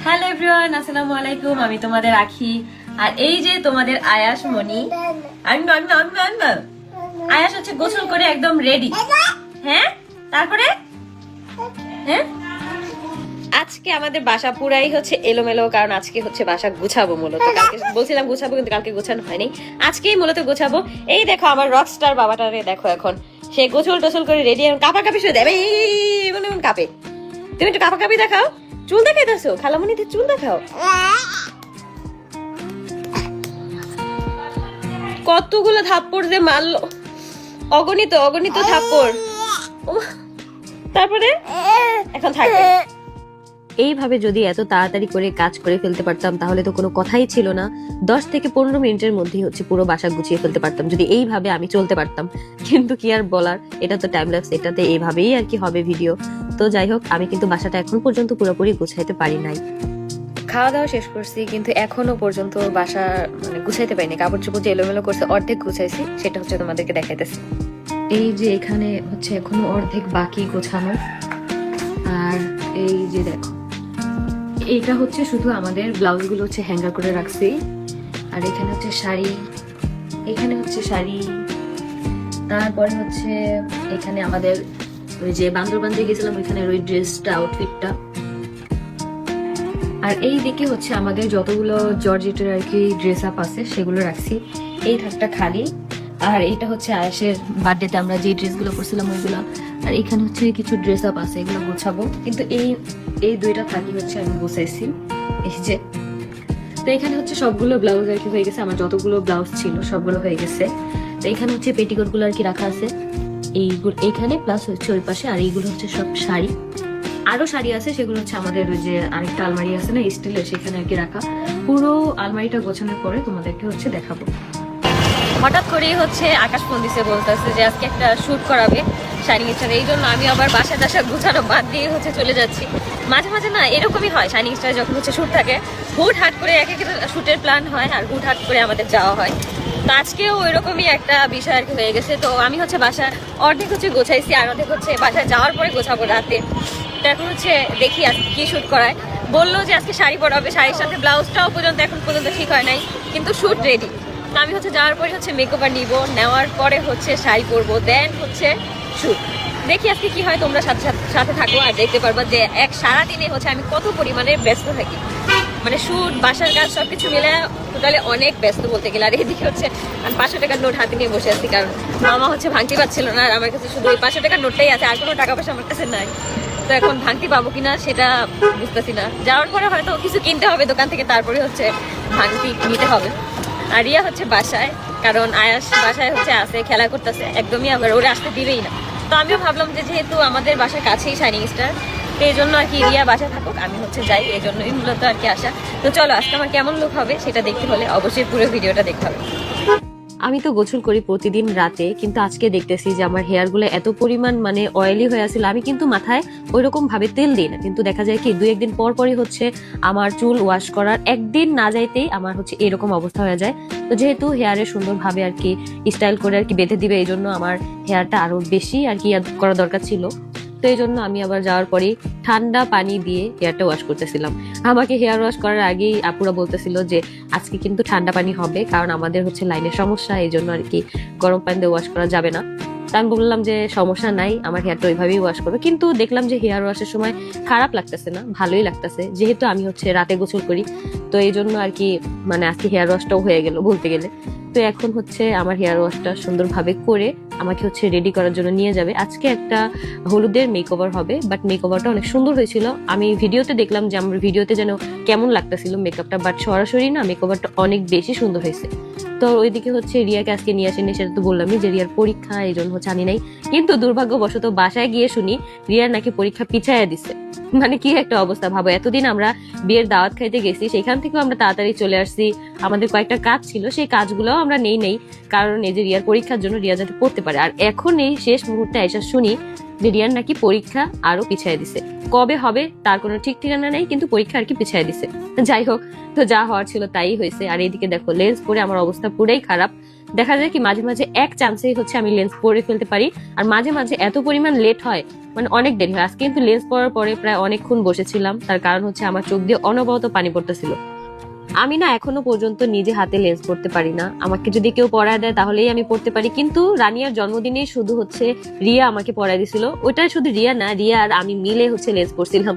Hello everyone আসসালামু আলাইকুম আমি তোমাদের আখি আর এই যে তোমাদের আয়াস মনি আয়াস হচ্ছে গোসল করে একদম রেডি হ্যাঁ তারপরে হ্যাঁ আজকে আমাদের বাসা পুরাই হচ্ছে এলোমেলো কারণ আজকে হচ্ছে বাসা গুছাবো মূলত কালকে বলছিলাম গুছাবো কিন্তু কালকে গোছানো হয়নি আজকেই মূলত গোছাবো এই দেখো আমার রকস্টার বাবাটারে দেখো এখন সে গোসল টোসল করে রেডি কাপা কাপি শুয়ে দেবে এই মনে মনে কাপে তুমি একটু কাপা কাপি দেখাও চুল দেখাইতেছো? খালামণিতে চুল দেখাও। কতগুলো থাপ্পড় যে মারলো। অগণিত অগণিত থাপ্পড়। তারপরে? এখন থাকবে এইভাবে যদি এত তাড়াতাড়ি করে কাজ করে ফেলতে পারতাম, তাহলে তো কোনো কথাই ছিল না। দশ থেকে পনেরো মিনিটের মধ্যেই হচ্ছে পুরো বাসা গুছিয়ে ফেলতে পারতাম, যদি এইভাবে আমি চলতে পারতাম। কিন্তু কি আর বলার, এটা তো টাইম ল্যাপস এটাতে এইভাবেই আর কি হবে ভিডিও তো যাই হোক আমি কিন্তু বাসাটা এখন পর্যন্ত পুরোপুরি গুছাইতে পারি নাই। খাওয়া দাওয়া শেষ করছি কিন্তু এখনও পর্যন্ত বাসা মানে গুছাইতে পারিনি। কাপড় চোপড় যে এলোমেলো করছে অর্ধেক গুছাইছি সেটা হচ্ছে তোমাদেরকে দেখাইতেছি। এই যে এখানে হচ্ছে এখনও অর্ধেক বাকি গোছানো আর এই যে দেখো এইটা হচ্ছে শুধু আমাদের ব্লাউজগুলো হচ্ছে হ্যাঙ্গার করে রাখছি আর এখানে হচ্ছে শাড়ি এখানে হচ্ছে শাড়ি তারপরে হচ্ছে এখানে আমাদের ওই যে বান্দরবান যে গেছিলাম ওইখানে ওই ড্রেসটা আউটফিটটা আর এই দিকে হচ্ছে আমাদের যতগুলো জর্জেটের আর কি ড্রেস আপ আছে, সেগুলো রাখছি। এই থাকটা খালি। আর এটা হচ্ছে আয়েসের বার্থডেতে আমরা যে ড্রেসগুলো পরছিলাম ওইগুলো। আর এখানে হচ্ছে কিছু ড্রেস আপ আছে, এগুলো গোছাবো। কিন্তু এই এই দুইটা থাকি হচ্ছে আমি গোছাইছি। এই যে। তো এখানে হচ্ছে সবগুলো ব্লাউজ আর কি হয়ে গেছে। আমার যতগুলো ব্লাউজ ছিল, সবগুলো হয়ে গেছে। তো এখানে হচ্ছে পেটিকোটগুলো আর কি রাখা আছে। এইগুলো এখানে প্লাস হচ্ছে ওই পাশে, আর এইগুলো হচ্ছে সব শাড়ি। আরও শাড়ি আছে, সেগুলো হচ্ছে আমাদের ওই যে আরেকটা আলমারি আছে না স্টিলের সেখানে আর কি রাখা। পুরো আলমারিটা গোছানোর পরে তোমাদেরকে হচ্ছে দেখাবো। হঠাৎ করেই হচ্ছে আকাশ ফোন বলতেছে যে আজকে একটা শ্যুট করাবে শাইনিং স্টার এই জন্য আমি আবার বাসা টাসা গুছানো বাদ দিয়ে হচ্ছে চলে যাচ্ছি। মাঝে মাঝে না, এরকমই হয় শাইনিং স্টার যখন হচ্ছে শ্যুট থাকে হুট হাট করে এক এক শুটের প্ল্যান হয় আর হুট হাট করে আমাদের যাওয়া হয়। তো আজকেও ওইরকমই একটা বিষয় আর কি হয়ে গেছে। তো আমি হচ্ছে বাসা অর্ধেক হচ্ছে গোছাইছি, আর অর্ধেক হচ্ছে বাসায় যাওয়ার পরে গোছাবো রাতে। এখন হচ্ছে দেখি আজকে কি শ্যুট করায়। বলল যে আজকে শাড়ি পরাবে, শাড়ির সাথে ব্লাউজটাও পর্যন্ত এখন পর্যন্ত ঠিক হয় নাই, কিন্তু শ্যুট রেডি তো আমি হচ্ছে যাওয়ার পরে হচ্ছে মেকওভার নিব, নেওয়ার পরে হচ্ছে শাড়ি পরবো দেন হচ্ছে শ্যুট দেখি আজকে কি হয়, তোমরা সাথে সাথে- সাথে থাকো আর দেখতে পারবা যে এক সারাদিনে হচ্ছে আমি কত পরিমাণে ব্যস্ত থাকি। মানে শুট বাসার কাজ সবকিছু মিলে টোটালি অনেক ব্যস্ত বলতে গেলে। আর এদিকে হচ্ছে, আমি পাঁচশো টাকার নোট হাতে নিয়ে বসে আছি, কারণ মামা হচ্ছে ভাঙতে পারছিল না, আর আমার কাছে শুধু ওই পাঁচশো টাকার নোটটাই আছে, আর কোনো টাকা পয়সা আমার কাছে নাই। তো এখন ভাঙতি পাবো কিনা সেটা বুঝতেছি না। যাওয়ার পরে হয়তো কিছু কিনতে হবে দোকান থেকে, তারপরে হচ্ছে ভাঙতি নিতে হবে। আর ইয়া হচ্ছে বাসায়, কারণ আয়াস বাসায় হচ্ছে আসে খেলা করতেছে, একদমই আবার ওরা আসতে দিবেই না। তো আমিও ভাবলাম যে যেহেতু আমাদের বাসার কাছেই শাইনিং স্টার এই জন্য আর কি রিয়া বাসায় থাকুক, আমি হচ্ছে যাই, এই জন্যই মূলত আর কি আসা। তো চলো, আজকে আমার কেমন লুক হবে সেটা দেখতে হলে অবশ্যই পুরো ভিডিওটা দেখতে হবে। আমি তো গোসল করি প্রতিদিন রাতে, কিন্তু আজকে দেখতেছি যে আমার হেয়ারগুলো এত পরিমাণ মানে অয়েলি হয়ে আছিল, আমি কিন্তু মাথায় ওই রকম ভাবে তেল দিই না। কিন্তু দেখা যায় কি, দুই একদিন পর পরই হচ্ছে আমার চুল ওয়াশ করার একদিন না যাইতেই আমার হচ্ছে এরকম অবস্থা হয়ে যায়। তো যেহেতু হেয়ারে সুন্দরভাবে আর কি স্টাইল করে আর কি বেঁধে দিবে, এই জন্য আমার হেয়ারটা আরও বেশি আর কি করা দরকার ছিল। তো এই জন্য আমি আবার যাওয়ার পরেই ঠান্ডা পানি দিয়ে হেয়ারটা ওয়াশ করতেছিলাম। আমাকে হেয়ার ওয়াশ করার আগেই আপুরা বলতেছিল যে, আজকে কিন্তু ঠান্ডা পানি হবে, কারণ আমাদের হচ্ছে লাইনের সমস্যা, এই জন্য আর কি গরম পানি দিয়ে ওয়াশ করা যাবে না। তা আমি বললাম যে, সমস্যা নাই, আমার হেয়ারটা ওইভাবেই ওয়াশ করবে। কিন্তু দেখলাম যে হেয়ার ওয়াশের সময় খারাপ লাগতেছে না, ভালোই লাগতেছে। যেহেতু আমি হচ্ছে রাতে গোসল করি, তো এই জন্য আর কি মানে আজকে হেয়ার ওয়াশটাও হয়ে গেল বলতে গেলে। তো এখন হচ্ছে আমার হেয়ার ওয়াশটা সুন্দরভাবে করে আমাকে হচ্ছে রেডি করার জন্য নিয়ে যাবে। আজকে একটা হলুদের মেকওভার হবে বাট মেকওভারটা অনেক সুন্দর হয়েছিল। আমি ভিডিওতে দেখলাম যে আমার ভিডিওতে যেন কেমন লাগতেছিল মেকআপটা বাট সরাসরি না মেকওভারটা অনেক বেশি সুন্দর হয়েছে। তো ওইদিকে হচ্ছে রিয়াকে আজকে নিয়ে আসেনি, সেটা তো বললামই যে রিয়ার পরীক্ষা, এই জন্য আনি নাই। কিন্তু দুর্ভাগ্যবশত বাসায় গিয়ে শুনি, রিয়ার নাকি পরীক্ষা পিছাইয়া দিচ্ছে মানে কি একটা অবস্থা? ভাবো, এতদিন আমরা বিয়ের দাওয়াত খাইতে গেছি সেখান থেকেও আমরা তাড়াতাড়ি চলে আসছি। আমাদের কয়েকটা কাজ ছিল, সেই কাজগুলোও আমরা নেই নেই, কারণ এই যে রিয়ার পরীক্ষার জন্য রিয়া যাতে পড়তে পারে। আর এখন এই শেষ মুহূর্তে এসে শুনি যে রিয়ার নাকি পরীক্ষা আরও পিছিয়ে দিছে। কবে হবে তার কোনো ঠিক ঠিকানা নেই, কিন্তু পরীক্ষা আর কি পিছিয়ে দিছে। যাই হোক, তো যা হওয়ার ছিল তাই হয়েছে। আর এইদিকে দেখো, লেন্স পরে আমার অবস্থা পুরাই খারাপ। দেখা যায় কি, মাঝে মাঝে এক চান্সেই হচ্ছে আমি লেন্স পরে ফেলতে পারি। আর মাঝে মাঝে এত পরিমাণ লেট হয় মানে অনেক দেরি হয়। আজকে কিন্তু লেন্স পরার পরে প্রায় অনেকক্ষণ বসেছিলাম। তার কারণ হচ্ছে আমার চোখ দিয়ে অনবরত পানি পড়তেছিল। আমি না এখনও পর্যন্ত নিজে হাতে লেন্স পড়তে পারি না। আমাকে যদি কেউ পড়ায় দেয়, তাহলেই আমি পড়তে পারি। কিন্তু রানিয়ার জন্মদিনেই শুধু হচ্ছে রিয়া আমাকে পড়ায় দিছিল। ওটাই শুধু রিয়া না, রিয়া আর আমি মিলে হচ্ছে লেন্স পড়ছিলাম